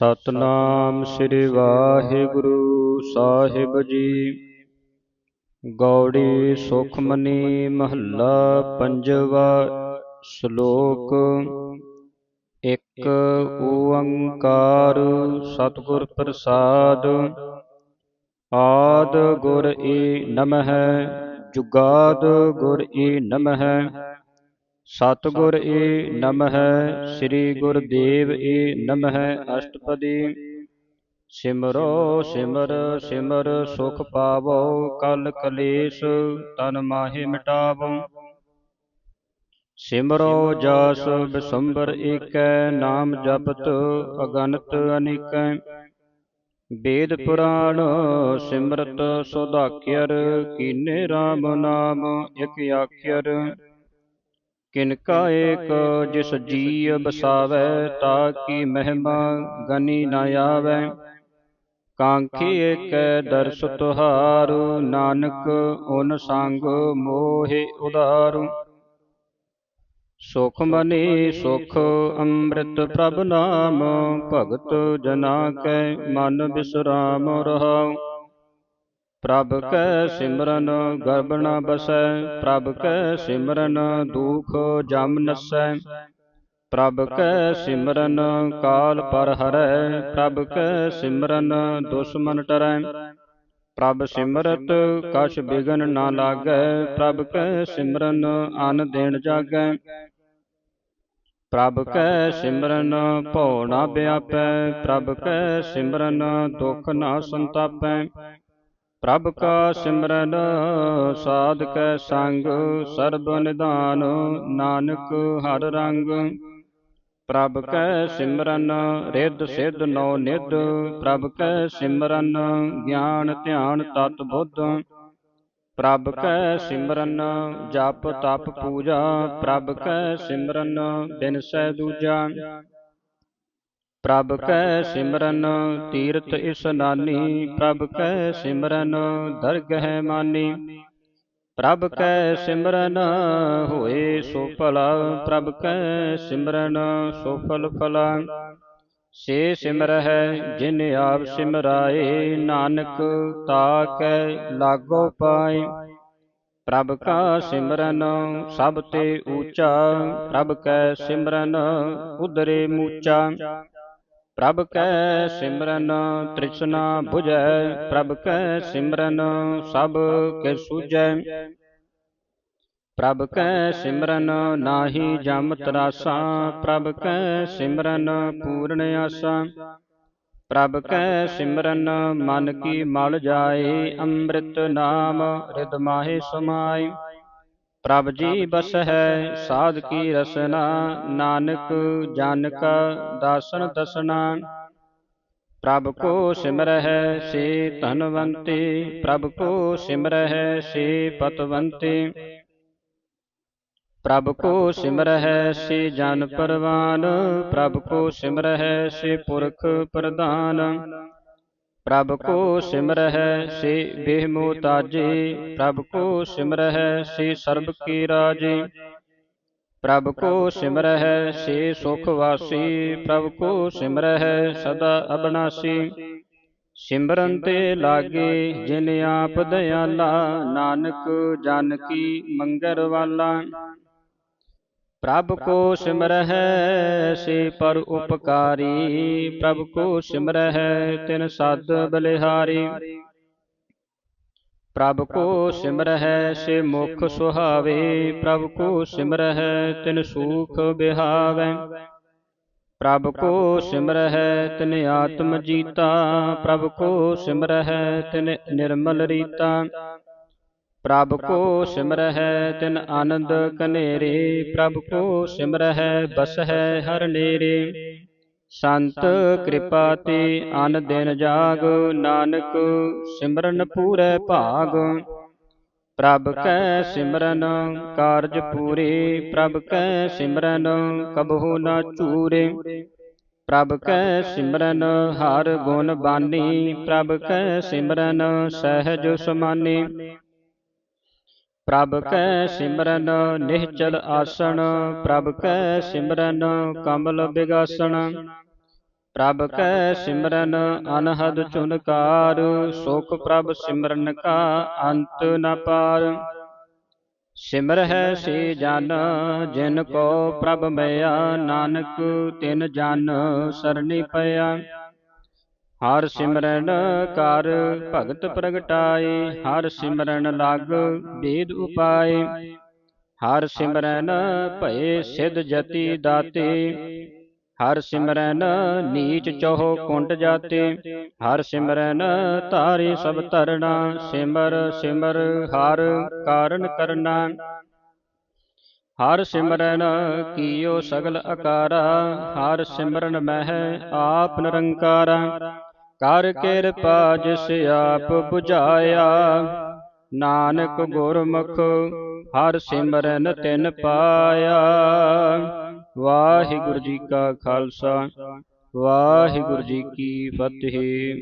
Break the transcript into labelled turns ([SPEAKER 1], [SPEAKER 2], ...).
[SPEAKER 1] ਸਤਨਾਮ ਸ੍ਰੀ ਵਾਹਿਗੁਰੂ ਸਾਹਿਬ ਜੀ। ਗੌੜੀ ਸੁਖਮਨੀ ਮਹੱਲਾ ਪੰਜਵਾ ਸ਼ਲੋਕ। ਇੱਕ ਓੰਕਾਰ ਸਤਿਗੁਰ ਪ੍ਰਸਾਦ। ਆਦ ਗੁਰ ਈ ਨਮః ਜੁਗਾਦ ਗੁਰ ਈ ਨਮః ਸਤਿਗੁਰ ਏ ਨਮః ਸ੍ਰੀ ਗੁਰਦੇਵ ਏ ਨਮঃ ਅਸ਼ਟਪਦੀ। ਸਿਮਰੋ ਸਿਮਰ ਸਿਮਰ ਸੁਖ ਪਾਵੋ ਕਲ ਕਲੇਸ਼ ਤਨ ਮਾਹਿ ਮਿਟਾਵੋ। ਸਿਮਰੋ ਜਸ ਬਿਸੰਬਰ ਏਕੈ ਨਾਮ ਜਪਤ ਅਗਨਤ ਅਨੇਕੈ। ਵੇਦ ਪੁਰਾਣ ਸਿਮਰਤ ਸੁਧਾਕਿਰ ਕੀਨੇ RAM ਨਾਮ ਇਕ ਆਖਿਰ ਕਿਨਕਾ ਏਕ ਜਿਸ ਜੀ ਬਸਾਵੈ, ਤਾ ਕੀ ਮਹਿਮਾ ਗਨੀ ਨ ਆਵੈ। ਕਾਂਖੀ ਏਕੈ ਦਰਸ ਤੁਹਾਰੂ ਨਾਨਕ ਓਨ ਸੰਗ ਮੋਹਿ ਉਦਾਰੂ। ਸੁਖ ਮਨੀ ਸੁਖ ਅੰਮ੍ਰਿਤ ਪ੍ਰਭ ਨਾਮ, ਭਗਤ ਜਨਾ ਕੈ ਮਨ ਬਿਸਰਾਮ ਰਹਾਉ। ਪ੍ਰਭ ਕੈ ਸਿਮਰਨ ਗਰਭ ਨ ਬਸੈ। ਪ੍ਰਭ ਕੈ ਸਿਮਰਨ ਦੁਖ ਜਮ ਨਸੈ। ਪ੍ਰਭ ਕੈ ਸਿਮਰਨ ਕਾਲ ਪਰ ਹਰੈ। ਪ੍ਰਭ ਕੈ ਸਿਮਰਨ ਦੁਸ਼ਮਨ ਟਰੈ। ਪ੍ਰਭ ਸਿਮਰਤ ਕਛ ਬਿਗਨ ਨਾ ਲਾਗੈ। ਪ੍ਰਭ ਕੈ ਸਿਮਰਨ ਅਨ ਦੇਣ ਜਾਗੈ। ਪ੍ਰਭ ਕੈ ਸਿਮਰਨ ਭਉ ਨਾ ਵਿਆਪੈ। ਪ੍ਰਭ ਕੈ ਸਿਮਰਨ ਦੁਖ ਨਾ ਸੰਤਾਪੈ। ਪ੍ਰਭ ਕਾ ਸਿਮਰਨ ਸਾਧ ਕੈ ਸੰਗ ਸਰਬ ਨਿਧਾਨ ਨਾਨਕ ਹਰ ਰੰਗ। ਪ੍ਰਭ ਕੈ ਸਿਮਰਨ ਰਿੱਧ ਸਿੱਧ ਨੌ ਨਿਧ। ਪ੍ਰਭ ਕੈ ਸਿਮਰਨ ਗਿਆਨ ਧਿਆਨ ਤਤ ਬੁੱਧ। ਪ੍ਰਭ ਕੈ ਸਿਮਰਨ ਜਪ ਤਪ ਪੂਜਾ। ਪ੍ਰਭ ਕੈ ਸਿਮਰਨ ਬਿਨ ਸਹਿ ਦੂਜਾ। ਪ੍ਰਭ ਕੈ ਸਿਮਰਨ ਤੀਰਥ ਇਸਨਾਨੀ ਪ੍ਰਭ ਕੈ ਸਿਮਰਨ ਦਰਗਹਿ ਮਾਨੀ। ਪ੍ਰਭ ਕੈ ਸਿਮਰਨ ਹੋਏ ਸੋ ਭਲਾ ਪ੍ਰਭ ਕੈ ਸਿਮਰਨ ਸੋ ਫਲ। ਫਲਾ। ਸੇ ਸਿਮਰਹਿ ਜਿਨ ਆਪ ਸਿਮਰਾਏ ਨਾਨਕ ਤਾ ਕੈ ਲਾਗੋ ਪਾਏ। ਪ੍ਰਭ ਕਾ ਸਿਮਰਨ ਸਭ ਤੇ ਊਚਾ ਪ੍ਰਭ ਕੈ ਸਿਮਰਨ ਉਦਰੇ ਮੂਚਾ। ਪ੍ਰਭ ਕੈ ਸਿਮਰਨ ਤ੍ਰਿਸ਼ਨਾ 부ਜੈ ਪ੍ਰਭ ਕੈ ਸਿਮਰਨ ਸਭ ਕੇ ਸੂਝੈ। ਪ੍ਰਭ ਕੈ ਸਿਮਰਨ ਨਾਹੀ ਜਮ ਤਰਾਸਾ ਪ੍ਰਭ ਕੈ ਸਿਮਰਨ ਪੂਰਨ ਆਸਾ। ਪ੍ਰਭ ਕੈ ਸਿਮਰਨ ਮਨ ਕੀ ਮਲ ਜਾਏ ਅੰਮ੍ਰਿਤ ਨਾਮ ਰਿਦ ਮਾਹੇ ਸਮਾਈ ਪ੍ਰਭ ਜੀ ਬਸ ਹੈ ਸਾਧ ਕੀ ਰਸਨਾ ਨਾਨਕ ਜਨ ਕਾ ਦਾਸਨ ਦਸਨਾ ਪ੍ਰਭ ਕੋ ਸਿਮਰਹਿ ਸੇ ਧਨਵੰਤੇ। ਪ੍ਰਭ ਕੋ ਸਿਮਰਹਿ ਸੇ ਪਤਵੰਤੇ। ਪ੍ਰਭ ਕੋ ਸਿਮਰਹਿ ਸੇ ਜਨ ਪਰਵਾਨ। ਪ੍ਰਭ ਕੋ ਸਿਮਰਹਿ ਸੇ ਪੁਰਖ ਪ੍ਰਧਾਨ। ਪ੍ਰਭ ਕੋ ਸਿਮਰਹਿ ਸੇ ਬੇਹਮੋ ਤਾਜੇ ਪ੍ਰਭ ਕੋ ਸਿਮਰਹਿ ਸੇ ਸਰਬ ਕੀ ਰਾਜੇ। ਪ੍ਰਭ ਕੋ ਸਿਮਰਹਿ ਸੇ ਸੁਖ ਵਾਸੀ, ਪ੍ਰਭ ਕੋ ਸਿਮਰਹਿ ਸਦਾ ਅਬਨਾਸੀ ਸਿਮਰਨ ਤੇ ਲਾਗੇ ਜਿਨ ਆਪ ਦਇਆਲਾ, ਨਾਨਕ ਜਨ ਕੀ ਮੰਗਰ ਵਾਲਾ। ਪ੍ਰਭ ਕੋ ਸਿਮਰਹਿ ਸੇ ਪਰ ਉਪਕਾਰੀ। ਪ੍ਰਭ ਕੋ ਸਿਮਰਹਿ ਤਿਨ ਸਦ ਬਲਿਹਾਰੀ। ਪ੍ਰਭ ਕੋ ਸਿਮਰਹਿ ਸੇ ਮੁਖ ਸੁਹਾਵੇ। ਪ੍ਰਭ ਕੋ ਸਿਮਰਹਿ ਤਿਨ ਸੂਖ ਬਿਹਾਵੇ। ਪ੍ਰਭ ਕੋ ਸਿਮਰਹਿ ਤਿਨ ਆਤਮ ਜੀਤਾ। ਪ੍ਰਭ ਕੋ ਸਿਮਰਹਿ ਤਿਨ ਨਿਰਮਲ ਰੀਤਾ। ਪ੍ਰਭ ਕੋ ਸਿਮਰਹਿ ਤਿਨ ਆਨੰਦ ਕਨੇਰੇ ਪ੍ਰਭ ਕੋ ਸਿਮਰਹਿ ਬਸਹਿ ਹਰ ਨੇਰੇ। ਸੰਤ ਕਿਰਪਾ ਤੇ ਅਨ ਦਿਨ ਜਾਗ ਨਾਨਕ ਸਿਮਰਨ ਪੂਰੇ ਭਾਗ। ਪ੍ਰਭ ਕੈ ਸਿਮਰਨ ਕਾਰਜ ਪੂਰੇ। ਪ੍ਰਭ ਕੈ ਸਿਮਰਨ ਕਬਹੂ ਨਾ ਚੂਰੇ। ਪ੍ਰਭ ਕੈ ਸਿਮਰਨ ਹਰ ਗੁਣ ਬਾਨੀ। ਪ੍ਰਭ ਕੈ ਸਿਮਰਨ ਸਹਿਜ ਸਮਾਨੀ। ਪ੍ਰਭ ਕੈ ਸਿਮਰਨ ਨਿਹਚਲ ਆਸਣ ਪ੍ਰਭ ਕੈ ਸਿਮਰਨ ਕਮਲ ਬਿਗਾਸਣ। ਪ੍ਰਭ ਕੈ ਸਿਮਰਨ ਅਨਹਦ ਚੁਨਕਾਰ ਸੁਖ ਪ੍ਰਭ ਸਿਮਰਨ ਕਾ ਅੰਤ ਨ ਪਾਰ। ਸਿਮਰ ਹੈ ਸੇ ਜਨ ਜਿਨ ਕੋ ਪ੍ਰਭ ਮਿਆ ਨਾਨਕ ਤਿਨ ਜਨ ਸਰਣੀ ਪਿਆ ਹਰ ਸਿਮਰਨ ਕਰ ਭਗਤ ਪ੍ਰਗਟਾਏ, ਹਰ ਸਿਮਰਨ ਲਾਗ ਵੇਦ ਉਪਾਏ। ਹਰ ਸਿਮਰਨ ਭਏ ਸਿਧ ਜਤੀ ਦਾਤੇ, ਹਰ ਸਿਮਰਨ ਨੀਚ ਚੋਹ ਕੁੰਟ ਜਾਤੇ। ਹਰ ਸਿਮਰਨ ਧਾਰੇ ਸਭ ਧਰਣਾ ਸਿਮਰ ਸਿਮਰ ਹਰ ਕਾਰਨ ਕਰਨਾ। ਹਰ ਸਿਮਰਨ ਕੀਓ ਸਗਲ ਅਕਾਰਾ, ਹਰ ਸਿਮਰਨ ਮਹਿ ਆਪ ਨਿਰੰਕਾਰਾ। ਕਰ ਕਿਰਪਾ ਜਿਸ ਆਪ 부ਝਾਇਆ। ਨਾਨਕ ਗੁਰਮੁਖ ਹਰ ਸਿਮਰਨ ਤਿਨ ਪਾਇਆ। ਵਾਹਿਗੁਰੂ ਜੀ ਕਾ ਖਾਲਸਾ। ਵਾਹਿਗੁਰੂ ਜੀ ਕੀ ਫਤਿਹ।